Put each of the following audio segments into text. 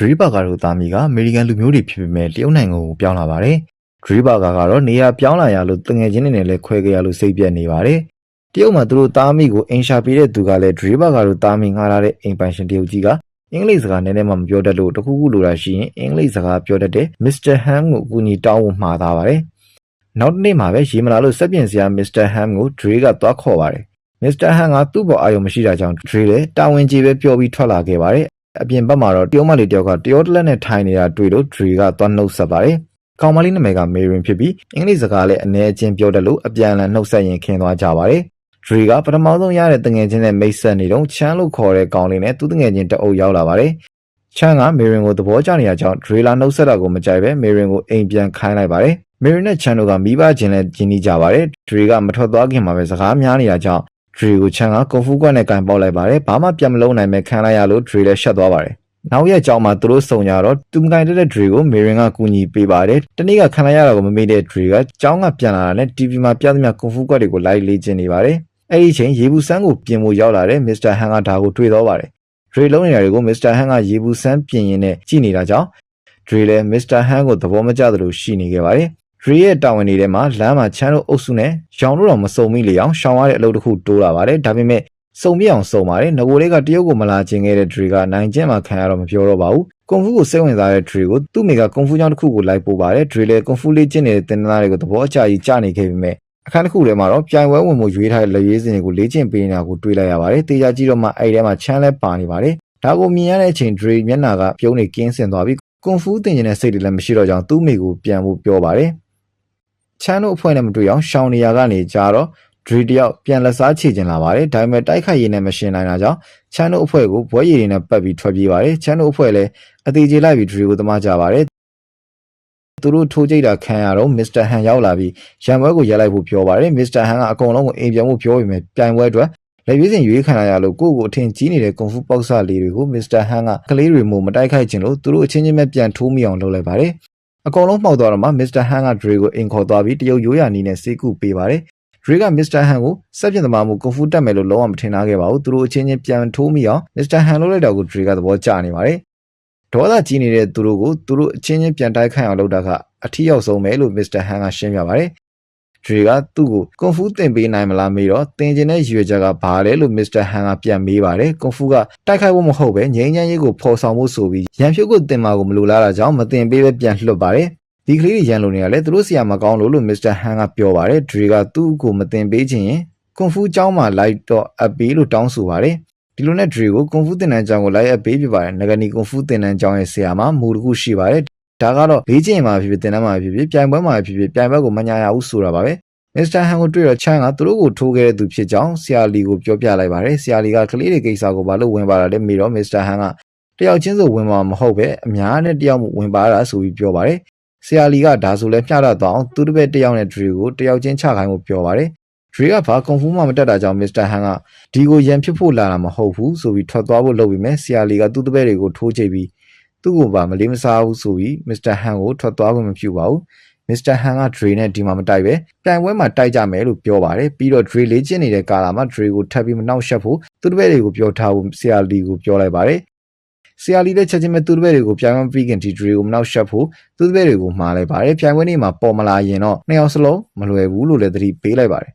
ဒရီဘာဂါတို့သားမီးကအမေရိကန်လူမျိုးတွေဖြစ်ပေမဲ့တရုတ်နိုင်ငံကိုပြောင်းလာပါတယ်။ဒရီဘာဂါကတော့နေရာပြောင်းလာရလို့တငယ်ချင်းတွေနဲ့လည်းခွဲခဲ့ရလို့စိတ်ပြက်နေပါတယ်။တရုတ်မှာသူတို့သားမီးကိုအင်ရှာပေးတဲ့သူကလည်းဒရီဘာဂါတို့သားမီးငှားထားတဲ့အိမ်ပိုင်ရှင်တရုတ်ကြီးကအင်္ဂလိပ်စကားနည်းနည်းမှမပြောတတ်လို့တခုခုလိုတာရှိရင်အင်္ဂလိပ်စကားပြောတတ်တဲ့ Mr. Ham ကိုအကူအညီတောင်းဖို့မှားသားပါတယ်။နောက်တစ်နေ့မှာပဲရေမလာလို့စက်ပြင်စရာ Mr. Ham ကိုဒရီကသွားခေါ်ပါတယ်။ Mr. Han ကသူ့ဘော်အာရုံမရှိတာကြောင့်ဒရီလည်းတာဝန်ကြီးပဲပြောပြီးထွက်လာခဲ့ပါတယ်။ အပြင်ဘက်မှာတော့တရုတ်မလေးတယောက်ကတရောတလက်နဲ့ထိုင်နေတာတွေ့လို့ဒရီကသွားနှုတ်ဆက်ပါတယ်။ကောင်မလေးနာမည်ကမေရင်ဖြစ်ပြီးအင်္ဂလိပ်စကားလည်းအနည်းအချင်းပြောတတ်လို့အပြန်အလှန်နှုတ်ဆက်ရင်ခင်သွားကြပါတယ်။ဒရီကပထမဆုံးရတဲ့တငယ်ချင်းနဲ့မိတ်ဆက်နေတော့ချမ်းလို့ခေါ်တဲ့ကောင်လေးနဲ့သူ့တငယ်ချင်းတအုပ်ရောက်လာပါတယ်။ချမ်းကမေရင်ကိုသဘောကျနေရကြောင်းဒရီလာနှုတ်ဆက်တာကိုမကြိုက်ပဲမေရင်ကိုအိမ်ပြန်ခိုင်းလိုက်ပါတယ်။မေရင်နဲ့ချမ်းတို့ကမိဘချင်းနဲ့ကျင်းနေကြပါတယ်။ဒရီကမထွက်သွားခင်မှာပဲစကားများနေရကြောင်း ဒရီကိုချန်ကကွန်ဖူးကွက်နဲ့ကင်ပေါက်လိုက်ပါတယ်။ဘာမှပြန်မလုံးနိုင်မဲ့ခံလိုက်ရလို့ဒရီလည်းရှက်သွားပါတယ်။နောက်ရက်ကြောင်းမှာသူတို့စုံကြတော့သူမကင်တဲ့ဒရီကိုမေရင်ကကူညီပေးပါတယ်။တနေ့ကခံလိုက်ရတာကိုမမေ့တဲ့ဒရီကကြောင်းကပြန်လာတာနဲ့ TV မှာပြသမျှကွန်ဖူးကွက်တွေကိုလိုက်လေ့ကျင့်နေပါတယ်။အဲ့ဒီချိန်ရေဘူးဆန်းကိုပြင်ဖို့ရောက်လာတဲ့မစ္စတာဟန်ကဒါကိုတွေ့တော့ပါတယ်။ဒရီလုံးနေတာတွေကိုမစ္စတာဟန်ကရေဘူးဆန်းပြင်ရင်းနဲ့ကြည့်နေတာကြောင့်ဒရီလည်းမစ္စတာဟန်ကိုသဘောမကျသလိုရှိနေခဲ့ပါတယ်။ ရီရဲ့တာဝန်တွေထဲမှာလမ်းမှာချမ်းတို့အုပ်စုနဲ့ရောင်တို့တော့မစုံမိလေအောင်ရှောင်ရတဲ့အလုပ်တစ်ခုတိုးလာပါတယ်ဒါပေမဲ့စုံပြအောင်စုံပါတယ်ငကိုလေးကတရုတ်ကိုမလာခြင်းခဲ့တဲ့ဒရီကနိုင်ကျင့်မှာခံရတော့မပြောတော့ပါဘူးကွန်ဖူးကိုစိတ်ဝင်စားတဲ့ဒရီကိုသူ့မိကကွန်ဖူးကျောင်းတစ်ခုကိုလိုက်ပို့ပါတယ်ဒရီလည်းကွန်ဖူးလေးကျင့်နေတဲ့တင်သားတွေကိုသဘောအကျကြီးကြားနေခဲ့ပေမဲ့အခန်းတစ်ခုထဲမှာတော့ပြိုင်ပွဲဝင်မှုရွေးထားတဲ့လက်ရွေးစင်တွေကိုလေ့ကျင့်ပေးနေတာကိုတွေ့လိုက်ရပါတယ်တေးကြကြည့်တော့မှအဲ့ဒီထဲမှာချမ်းလဲပါနေပါတယ်ဒါကိုမြင်ရတဲ့အချိန်ဒရီမျက်နှာကပြုံးနေကင်းစင်သွားပြီးကွန်ဖူးတင်ကျင်တဲ့စိတ်တွေလည်းမရှိတော့ကြောင်းသူ့မိကိုပြန်ဖို့ပြောပါတယ် ချမ်းတို့အဖွဲ့နဲ့မတွေ့အောင်ရှောင်းနေရကနေကြတော့ဒရီတယောက်ပြန်လက်စားချေကျင်လာပါတယ်ဒါပေမဲ့တိုက်ခိုက်ရည်နဲ့မရှင်နိုင်တာကြောင့်ချမ်းတို့အဖွဲ့ကိုဘွဲရည်တွေနဲ့ပတ်ပြီးထွက်ပြေးပါတယ်ချမ်းတို့အဖွဲ့လည်းအသေးကြီးလိုက်ပြီးဒရီကိုသမားကြပါတယ်သူတို့ထိုးကြိတ်တာခံရတော့မစ္စတာဟန်ရောက်လာပြီးရန်ပွဲကိုရက်လိုက်ဖို့ပြောပါတယ်မစ္စတာဟန်ကအကုန်လုံးကိုအိမ်ပြန်ဖို့ပြောပေမဲ့ပြိုင်ပွဲအတွက်လက်ရွေးစင်ရွေးခံရလို့ကိုယ့်ကိုအထင်ကြီးနေတဲ့ကွန်ဖူပေါက်ဆလေးတွေကိုမစ္စတာဟန်ကကလေးတွေမို့မတိုက်ခိုက်ခြင်းလို့သူတို့အချင်းချင်းပဲပြန်ထိုးမိအောင်လုပ်လိုက်ပါတယ် အကုန်လုံးမှောက်သွားတော့မှမစ္စတာဟန်ကဒရီကိုအင်ခေါ်သွားပြီးတရုတ်ရိုးရာနီးနဲ့စေကူပေးပါတယ်ဒရီကမစ္စတာဟန်ကိုစက်ပြင်သမားမှုကွန်ဖူတက်မယ်လို့လုံးဝမထင်ထားခဲ့ပါဘူးသူတို့အချင်းချင်းပြန်ထိုးမိအောင်မစ္စတာဟန်လုပ်လိုက်တာကိုဒရီကသဘောကျနေပါတယ်ဒေါသကြီးနေတဲ့သူတို့ကိုသူတို့အချင်းချင်းပြန်တိုက်ခိုက်အောင်လုပ်တာကအထီးရောက်ဆုံးပဲလို့မစ္စတာဟန်ကရှင်းပြပါတယ် ဒရီကသူ့ကိုကွန်ဖူးသင်ပေးနိုင်မလားမေးတော့သင်ကျင်တဲ့ရွေချက်ကဘာလဲလို့မစ္စတာဟန်ကပြန်မေးပါတယ်ကွန်ဖူးကတိုက်ခိုက်ဖို့မဟုတ်ပဲငြိမ်းချမ်းရေးကိုဖော်ဆောင်ဖို့ဆိုပြီးရန်ဖြုတ်ကိုတင်မာကိုမလိုလားတာကြောင့်မတင်ပေးပဲပြန်လွှတ်ပါတယ်ဒီကလေးတွေရန်လိုနေရလဲသူတို့ဆရာမကောင်းလို့လို့မစ္စတာဟန်ကပြောပါတယ်ဒရီကသူ့ကိုမတင်ပေးခြင်းရင်ကွန်ဖူးကျောင်းမှာလိုက်တော့အပ်ပေးလို့တောင်းဆိုပါတယ်ဒီလိုနဲ့ဒရီကိုကွန်ဖူးတင်တန်းကျောင်းကိုလိုက်အပ်ပေးပြပါတယ်ငကနီကွန်ဖူးတင်တန်းကျောင်းရဲ့ဆရာမမူတခုရှိပါတယ် ဒါကတော့ဘေးကျင်မှာဖြစ်ဖြစ်တင်တန်းမှာဖြစ်ဖြစ်ပြိုင်ပွဲမှာဖြစ်ဖြစ်ပြိုင်ဘက်ကိုမညာရဘူးဆိုတာပါပဲမစ္စတာဟန်ကိုတွေ့တော့ချန်ကသူတို့ကိုထိုးခဲ့တဲ့သူဖြစ်ကြောင်းဆရာလီကိုပြောပြလိုက်ပါတယ်ဆရာလီကကလေးတွေကိစ္စကိုဘာလို့ဝင်ပါတာလဲမေးတော့မစ္စတာဟန်ကတယောက်ချင်းဆိုဝင်မှာမဟုတ်ပဲအများနဲ့တယောက်ဝင်ပါတာဆိုပြီးပြောပါတယ်ဆရာလီကဒါဆိုလဲမျှတတော့အောင်သူတစ်ပည့်တယောက်နဲ့ဒရီကိုတယောက်ချင်းချခိုင်းဖို့ပြောပါတယ်ဒရီကဘာကွန်ဖူးမှမတက်တာကြောင့်မစ္စတာဟန်ကဒီကိုရန်ဖြစ်ဖို့လာတာမဟုတ်ဘူးဆိုပြီးထွက်သွားဖို့လုပ်ပြီးမဲ့ဆရာလီကသူ့တပည့်တွေကိုထိုးချိတ်ပြီး သူ့ကိုပါမလေးမစားဘူးဆိုပြီးမစ္စတာဟန်ကိုထွက်သွားဖို့မပြုပါဘူးမစ္စတာဟန်ကဒရီနဲ့ဒီမှာမတိုက်ပဲပြိုင်ပွဲမှာတိုက်ကြမယ်လို့ပြောပါတယ်ပြီးတော့ဒရီလေးကျင်းနေတဲ့ကာလာမှာဒရီကိုထပ်ပြီးမနှောက်ယှက်ဖို့သူ့တပည့်တွေကိုပြောထားဖို့ဆရာလီကိုပြောလိုက်ပါတယ်ဆရာလီလည်းချက်ချင်းပဲသူ့တပည့်တွေကိုပြိုင်ပွဲပြီးခင်ဒီဒရီကိုမနှောက်ယှက်ဖို့သူ့တပည့်တွေကိုမှားလိုက်ပါတယ်ပြိုင်ပွဲနေ့မှာပေါ်မလာရင်တော့နှစ်ယောက်စလုံးမလွယ်ဘူးလို့လည်းသတိပေးလိုက်ပါတယ်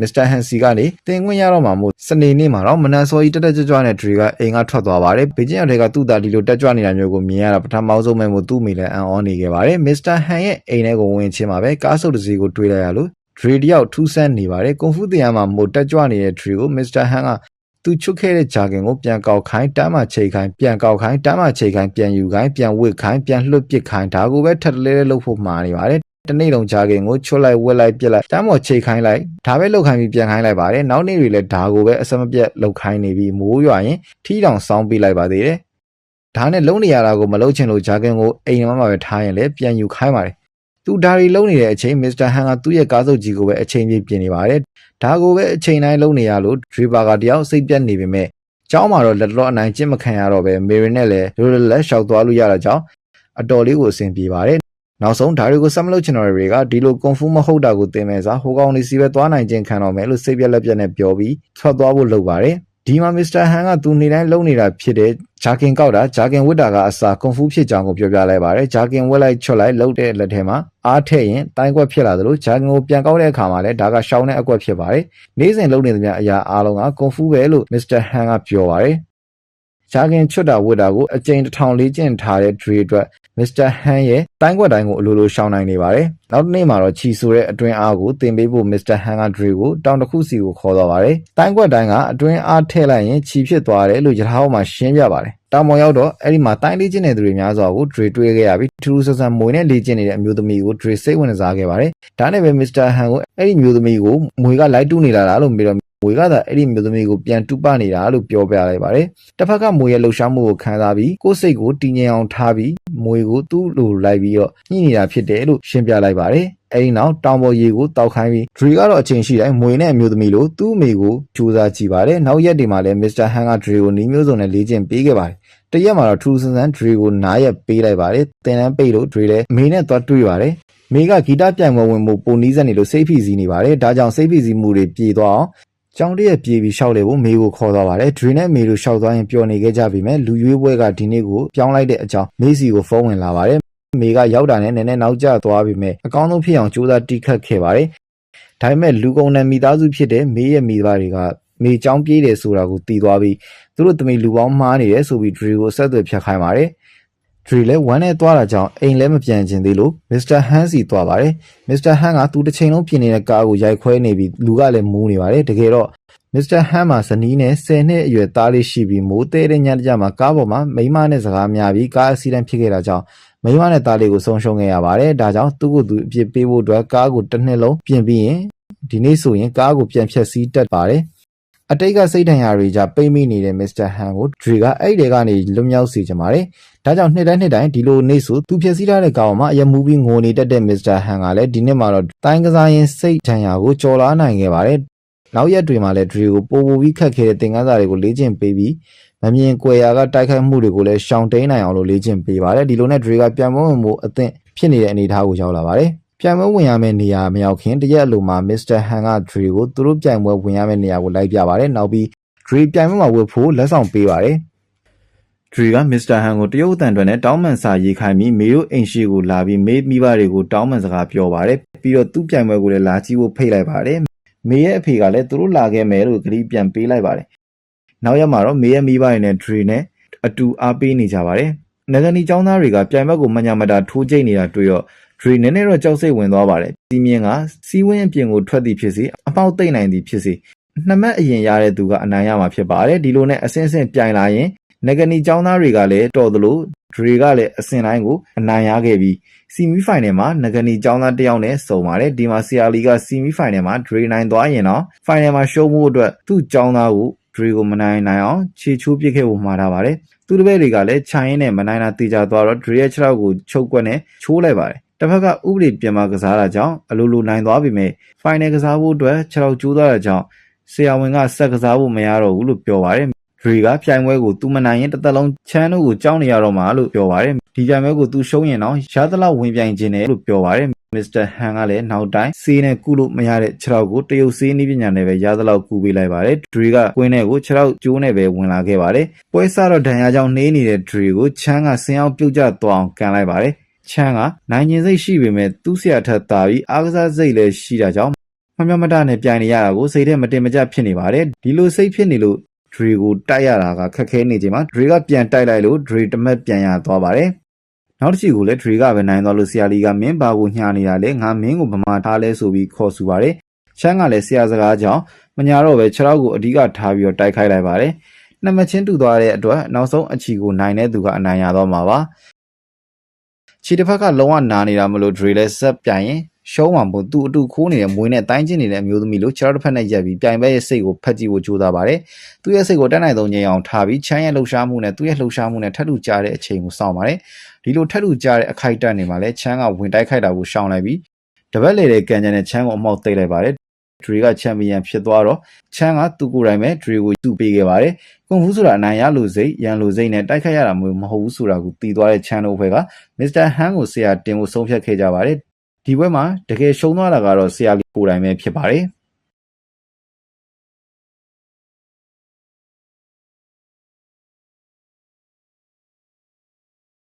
မစ္စတာဟန်စီကနေတင်ခွင့်ရတော့မှာမို့စနေနေ့မှာတော့မနန်စောကြီးတက်တက်ကြွကြွနဲ့ဒရီကအိမ်ကထွက်သွားပါတယ်ဘေကျင်းရောက်တဲ့ကသူ့သားဒီလိုတက်ကြွနေတာမျိုးကိုမြင်ရတာပထမဆုံးပဲမို့သူ့မိလည်းအံ့ဩနေခဲ့ပါတယ်မစ္စတာဟန်ရဲ့အိမ်ထဲကိုဝင်ချင်းမှာပဲကားဆုပ်တစ်စီးကိုတွေ့လိုက်ရလို့ဒရီတယောက်ထူးဆန်းနေပါတယ်ကွန်ဖူတင်ရမှာမို့တက်ကြွနေတဲ့ဒရီကိုမစ္စတာဟန်ကသူချွတ်ခဲ့တဲ့ဂျာကင်ကိုပြန်ကောက်ခိုင်းတမ်းမှချိန်ခိုင်းပြန်ကောက်ခိုင်းတမ်းမှချိန်ခိုင်းပြန်ယူခိုင်းပြန်ဝစ်ခိုင်းပြန်လွတ်ပစ်ခိုင်းဒါကိုပဲထပ်တလဲလဲလုပ်ဖို့မှာနေပါတယ် တနေ့လုံးဂျာကင်ကိုချွတ်လိုက်ဝက်လိုက်ပြစ်လိုက်တမ်းမော်ချိန်ခိုင်းလိုက်ဒါပဲလောက်ခိုင်းပြီးပြန်ခိုင်းလိုက်ပါတယ်နောက်နေ့တွေလည်းဒါကိုပဲအစမပြတ်လောက်ခိုင်းနေပြီးမိုးရွာရင်ထီးတောင်စောင်းပေးလိုက်ပါသေးတယ်ဒါနဲ့လုံးနေရတာကိုမလုံးချင်လို့ဂျာကင်ကိုအိမ်မှာပဲထားရင်လည်းပြန်ယူခိုင်းပါတယ်သူဒါရီလုံးနေတဲ့အချိန်မစ္စတာဟန်ကသူ့ရဲ့ကားစုပ်ကြီးကိုပဲအချိန်ပြည့်ပြင်နေပါတယ်ဒါကိုပဲအချိန်တိုင်းလုံးနေရလို့ဒရီဘာကတယောက်စိတ်ပြတ်နေပေမဲ့ကျောင်းမှာတော့လက်တော့အနိုင်ကျင့်မခံရတော့ပဲမေရီနဲ့လည်းလိုလိုလက်လျှောက်သွားလို့ရတာကြောင့်အတော်လေးကိုအဆင်ပြေပါတယ် နောက်ဆုံးဒါတွေကိုဆက်မလုပ်ချင်တော့တွေကဒီလိုကွန်ဖူးမဟုတ်တာကိုသင်မဲ့စားဟိုကောင်လေးစီပဲသွားနိုင်ခြင်းခံတော့မယ်လို့စိတ်ပြက်လက်ပြက်နဲ့ပြောပြီးထွက်သွားဖို့လုပ်ပါတယ်ဒဒီမှာမစ္စတာဟန်ကသူနေတိုင်းလုံနေတာဖြစ်တဲ့ဂျာကင်ကောက်တာဂျာကင်ဝစ်တာကအစာကွန်ဖူးဖြစ်ကြောင်းကိုပြောပြလိုက်ပါတယ်ဂျာကင်ဝက်လိုက်ချွတ်လိုက်လှုပ်တဲ့လက်ထဲမှာအားထည့်ရင်တိုင်းကွက်ဖြစ်လာသလိုဂျာကင်ကိုပြန်ကောက်တဲ့အခါမှာလည်းဒါကရှောင်းတဲ့အကွက်ဖြစ်ပါတယ်နေ့စဉ်လုံနေသမျှအရာအားလုံးကကွန်ဖူးပဲလို့မစ္စတာဟန်ကပြောပါတယ် ဂျာကင်ချွတ်တာဝစ်တာကိုအကြိမ်တစ်ထောင်လေးကျင့်ထားတဲ့ Dre အတွက်မစ္စတာဟန်ရဲ့တိုင်းကွက်တိုင်းကိုအလိုလိုရှောင်းနိုင်နေပါတယ်နောက်တစ်နေ့မှာတော့ချီဆိုတဲ့အတွင်းအားကိုတင်ပေးဖို့မစ္စတာဟန်က Dre ကိုတောင်တစ်ခုစီကိုခေါ်သွားပါတယ်တိုင်းကွက်တိုင်းကအတွင်းအားထည့်လိုက်ရင်ချီဖြစ်သွားတယ်လို့ရထားပေါ်မှာရှင်းပြပါတယ်တောင်ပေါ်ရောက်တော့အဲ့ဒီမှာတိုင်းလေးကျင့်တဲ့သူတွေများစွာကို Dre တွေ့ခဲ့ရပြီးထူးထူးဆန်းဆန်းမွေနဲ့လေ့ကျင့်နေတဲ့အမျိုးသမီးကို Dre စိတ်ဝင်စားခဲ့ပါတယ်ဒါနဲ့ပဲမစ္စတာဟန်ကိုအဲ့ဒီမျိုးသမီးကိုမွေကလိုက်တူးနေလာတာလို့ပြီးတော့ မွေကသာအဲ့ဒီမျိုးသမီးကိုပြန်တူပနေတာလို့ပြောပြလိုက်ပါတယ်။တစ်ဖက်ကမွေရဲ့လှုပ်ရှားမှုကိုခံစားပြီးကိုယ်စိတ်ကိုတည်ငြိမ်အောင်ထားပြီးမွေကိုသူ့လိုလိုက်ပြီးတော့ညှိနေတာဖြစ်တယ်လို့ရှင်းပြလိုက်ပါတယ်။အဲဒီနောက်တောင်ပေါ်ရေကိုတောက်ခိုင်းပြီး Dre ကတော့အချိန်ရှိတိုင်းမွေနဲ့အမျိုးသမီးလိုသူ့အမေကိုစူးစမ်းကြည့်ပါတယ်။နောက်ရက်တွေမှာလည်း Mr. Han က Dre ကိုနီးမျိုးစုံနဲ့လေ့ကျင့်ပေးခဲ့ပါတယ်။တရက်မှာတော့ထူးဆန်းဆန်း Dre ကိုနားရက်ပေးလိုက်ပါတယ်။တင်တန်းပိတ်လို့ Dre လည်းအမေနဲ့သွားတွေ့ပါတယ်။မေကဂီတပြိုင်ပွဲဝင်မှုပုံနီးစက်နေလို့စိတ်ဖိစီးနေပါတယ်။ဒါကြောင့်စိတ်ဖိစီးမှုတွေပြေသွားအောင် ကျောင်းတရက်ပြေးပြီးရှောက်လေဖို့မေကိုခေါ်သွားပါတယ်ဒရီနဲ့မေတို့ရှောက်သွားရင်ပျော်နေခဲ့ကြပြီမဲ့လူရွေးပွဲကဒီနေ့ကိုပြောင်းလိုက်တဲ့အကြောင်းမေစီကိုဖုန်းဝင်လာပါတယ်မေကရောက်တာနဲ့နည်းနည်းနောက်ကျသွားပြီမဲ့အကောင်းဆုံးဖြစ်အောင်ကြိုးစားတီးခတ်ခဲ့ပါတယ်ဒါပေမဲ့လူကုန်တဲ့မိသားစုဖြစ်တဲ့မေရဲ့မိသားတွေကမေချောင်းပြေးတယ်ဆိုတာကိုသိသွားပြီးသူတို့သမီးလူပေါင်းမှားနေတယ်ဆိုပြီးဒရီကိုဆက်သွယ်ဖြတ်ခိုင်းပါတယ် ဒရီလည်းဝမ်းနဲ့သွားတာကြောင့်အိမ်လည်းမပြန်ချင်သေးလို့မစ္စတာဟန်စီသွားပါတယ်မစ္စတာဟန်ကသူတစ်ချိန်လုံးပြင်နေတဲ့ကားကိုရိုက်ခွဲနေပြီးလူကလည်းမူးနေပါတယ်တကယ်တော့မစ္စတာဟန်မှာဇနီးနဲ့10နှစ်အရွယ်သားလေးရှိပြီးမိုးသေးတဲ့ညတကြမှာကားပေါ်မှာမိန်းမနဲ့စကားများပြီးကားအက်ဆီဒန့်ဖြစ်ခဲ့တာကြောင့်မိန်းမနဲ့သားလေးကိုဆုံးရှုံးခဲ့ရပါတယ်ဒါကြောင့်သူ့ကိုယ်သူအပြစ်ပေးဖို့အတွက်ကားကိုတစ်နှစ်လုံးပြင်ပြီးရင်ဒီနေ့ဆိုရင်ကားကိုပြန်ဖြတ်စည်းတတ်ပါတယ် အတိတ်ကစိတ်ဒဏ်ရာတွေကြပိတ်မိနေတဲ့မစ္စတာဟန်ကိုဒရီကအဲ့ဒီကနေလွတ်မြောက်စေချင်ပါတယ်။ဒါကြောင့်နှစ်တိုင်းနှစ်တိုင်းဒီလိုနေ့ဆိုသူဖြည့်စည်းထားတဲ့ကောင်မှာအရမူပြီးငိုနေတတ်တဲ့မစ္စတာဟန်ကလည်းဒီနှစ်မှာတော့တိုင်းကစားရင်စိတ်ဒဏ်ရာကိုကြော်လာနိုင်ခဲ့ပါတယ်။နောက်ရက်တွေမှာလည်းဒရီကိုပိုပိုပြီးခတ်ခဲတဲ့သင်ခန်းစာတွေကိုလေ့ကျင့်ပေးပြီးမမြင်ကွယ်ရာကတိုက်ခိုက်မှုတွေကိုလည်းရှောင်တိန်နိုင်အောင်လို့လေ့ကျင့်ပေးပါတယ်။ဒီလိုနဲ့ဒရီကပြန်မဝင်မှုအသင့်ဖြစ်နေတဲ့အနေအထားကိုရောက်လာပါတယ်။ ပြိုင်ပွဲဝင်ရမယ့်နေရာမရောက်ခင်တရက်အလိုမှာမစ္စတာဟန်ကဒရီကိုသူတို့ပြိုင်ပွဲဝင်ရမယ့်နေရာကိုလိုက်ပြပါတယ်နောက်ပြီးဒရီပြိုင်ပွဲမှာဝတ်ဖို့လက်ဆောင်ပေးပါတယ်ဒရီကမစ္စတာဟန်ကိုတရုတ်အတန်တွေနဲ့တောင်းပန်စာရေးခိုင်းပြီးမေတို့အိမ်ရှိကိုလာပြီးမေမိဘတွေကိုတောင်းပန်စကားပြောပါတယ်ပြီးတော့သူ့ပြိုင်ပွဲကိုလည်းလာကြည့်ဖို့ဖိတ်လိုက်ပါတယ်မေရဲ့အဖေကလည်းသူတို့လာခဲ့မယ်လို့ကြိပြန်ပေးလိုက်ပါတယ်နောက်ရက်မှာတော့မေရဲ့မိဘတွေနဲ့ဒရီနဲ့အတူအားပေးနေကြပါတယ်နဂနီចောင်းသားတွေကပြိုင်ဘက်ကိုမညာမတာထိုးကျိတ်နေတာတွေ့တော့ဒ ရီနည်းနည်းတော့ကြောက်စိတ်ဝင်သွားပါတယ်။စီးမြင်ကစီးဝင်းအပြင်ကိုထွက်သည်ဖြစ်စေအပေါက်သိမ့်နိုင်သည်ဖြစ်စေနှစ်မက်အရင်ရတဲ့သူကအနိုင်ရမှာဖြစ်ပါတယ်။ဒီလိုနဲ့အစင်းစင်းပြိုင်လာရင်နဂနီចောင်းသားတွေကလည်းတော်သလိုဒရီကလည်းအစင်တိုင်းကိုအနိုင်ရခဲ့ပြီးစီမီဖိုင်နယ်မှာနဂနီចောင်းသားတယောက်နဲ့စုံပါတယ်။ဒီမှာဆီယာလီကစီမီဖိုင်နယ်မှာဒရီနိုင်သွားရင်တော့ဖိုင်နယ်မှာရှုံးမှုအတွက်သူ့ចောင်းသားကိုဒရီကိုမနိုင်နိုင်အောင်ခြေချိုးပစ်ခဲ့ဖို့မှာထားပါတယ်။သူတပည့်တွေကလည်းခြိုင်းနဲ့မနိုင်တာတေချာသွားတော့ဒရီရဲ့ခြေထောက်ကိုချုပ်ကွက်နဲ့ချိုးလိုက်ပါတယ် တစ်ဖက်ကဥပဒေပြင်ပကစားတာကြောင့်အလိုလိုနိုင်သွားပြီမဲ့ final ကစားဖို့အတွက်ခြေထောက်ကျိုးသွားတာကြောင့်ဆရာဝန်ကဆက်ကစားဖို့မရတော့ဘူးလို့ပြောပါတယ်ဒရီကပြိုင်ပွဲကိုသူမနိုင်ရင်တစ်သက်လုံးချမ်းတို့ကိုကြောက်နေရတော့မှာလို့ပြောပါတယ်ဒီပြိုင်ပွဲကိုသူရှုံးရင်တော့ရသလောက်ဝင်ပြိုင်ခြင်းတယ်လို့ပြောပါတယ်မစ္စတာဟန်ကလည်းနောက်တိုင်းစေးနဲ့ကုလို့မရတဲ့ခြေထောက်ကိုတရုတ်စေးနည်းပညာနဲ့ပဲရသလောက်ကူပေးလိုက်ပါတယ်ဒရီကကွင်းထဲကိုခြေထောက်ကျိုးနဲ့ပဲဝင်လာခဲ့ပါတယ်ပွဲစားတော့ဒဏ်ရာကြောင့်နှေးနေတဲ့ဒရီကိုချမ်းကဆင်းအောင်ပြုတ်ကျသွားအောင်ကန်လိုက်ပါတယ် ချမ်းကနိုင်ကျင်စိတ်ရှိပေမဲ့သူ့ဆရာထက်သာပြီးအားကစားစိတ်လည်းရှိတာကြောင့်မမျှမတနဲ့ပြိုင်နေရတာကိုစိတ်ထဲမတင်မကျဖြစ်နေပါတယ်ဒီလိုစိတ်ဖြစ်နေလို့ဒရီကိုတိုက်ရတာကခက်ခဲနေချိန်မှာဒရီကပြန်တိုက်လိုက်လို့ဒရီတမက်ပြန်ရသွားပါတယ်နောက်တစ်ချီကိုလည်းဒရီကပဲနိုင်သွားလို့ဆရာလီကမင်းပါကိုညှာနေတာလေငါမင်းကိုဗမာထားလဲဆိုပြီးခေါ်ဆူပါတယ်ချမ်းကလည်းဆရာစကားကြောင့်မညာတော့ပဲခြေထောက်ကိုအဓိကထားပြီးတော့တိုက်ခိုက်လိုက်ပါတယ်နှစ်မချင်းတူသွားတဲ့အတွက်နောက်ဆုံးအချီကိုနိုင်တဲ့သူကအနိုင်ရတော့မှာပါ ခြေတစ်ဖက်ကလုံးဝနာနေတာမလို့ drill လဲဆက်ပြိုင်ရင်ရှုံးမှာမို့သူ့အတူခိုးနေတဲ့မွေးနဲ့တိုင်းကျင်နေတဲ့အမျိုးသမီးလို့ခြေထောက်တစ်ဖက်နဲ့ရက်ပြီးပြိုင်ပွဲရဲ့စိတ်ကိုဖက်ကြည့်ဖို့ကြိုးစားပါတယ်။သူ့ရဲ့စိတ်ကိုတက်နိုင်ဆုံးငြိမ်အောင်ထားပြီးချမ်းရဲ့လှုပ်ရှားမှုနဲ့သူ့ရဲ့လှုပ်ရှားမှုနဲ့ထပ်တူကြတဲ့အချိန်ကိုစောင့်ပါတယ်။ဒီလိုထပ်တူကြတဲ့အခိုက်အတန့်တွေမှာလဲချမ်းကဝင်တိုက်ခိုက်တာကိုရှောင်လိုက်ပြီးတပတ်လေတဲ့ကန်ကျန်တဲ့ချမ်းကိုအမောက်သိပ်လိုက်ပါတယ် ဒရီကချန်ပီယံဖြစ်သွားတော့ချန်ကသူကိုယ်တိုင်ပဲဒရီကိုသူ့ပေးခဲ့ပါတယ်။ကွန်ဖူးဆိုတာအနိုင်ရလို့စိတ်ရန်လို့စိတ်နဲ့တိုက်ခိုက်ရတာမျိုးမဟုတ်ဘူးဆိုတာကိုသိသွားတဲ့ချန်တို့ဘက်ကမစ္စတာဟန်ကိုဆရာတင်ဖို့ဆုံးဖြတ်ခဲ့ကြပါတယ်။ဒီဘက်မှာတကယ်ရှုံးသွားတာကတော့ဆရာကိုယ်တိုင်ပဲဖြစ်ပါတယ်။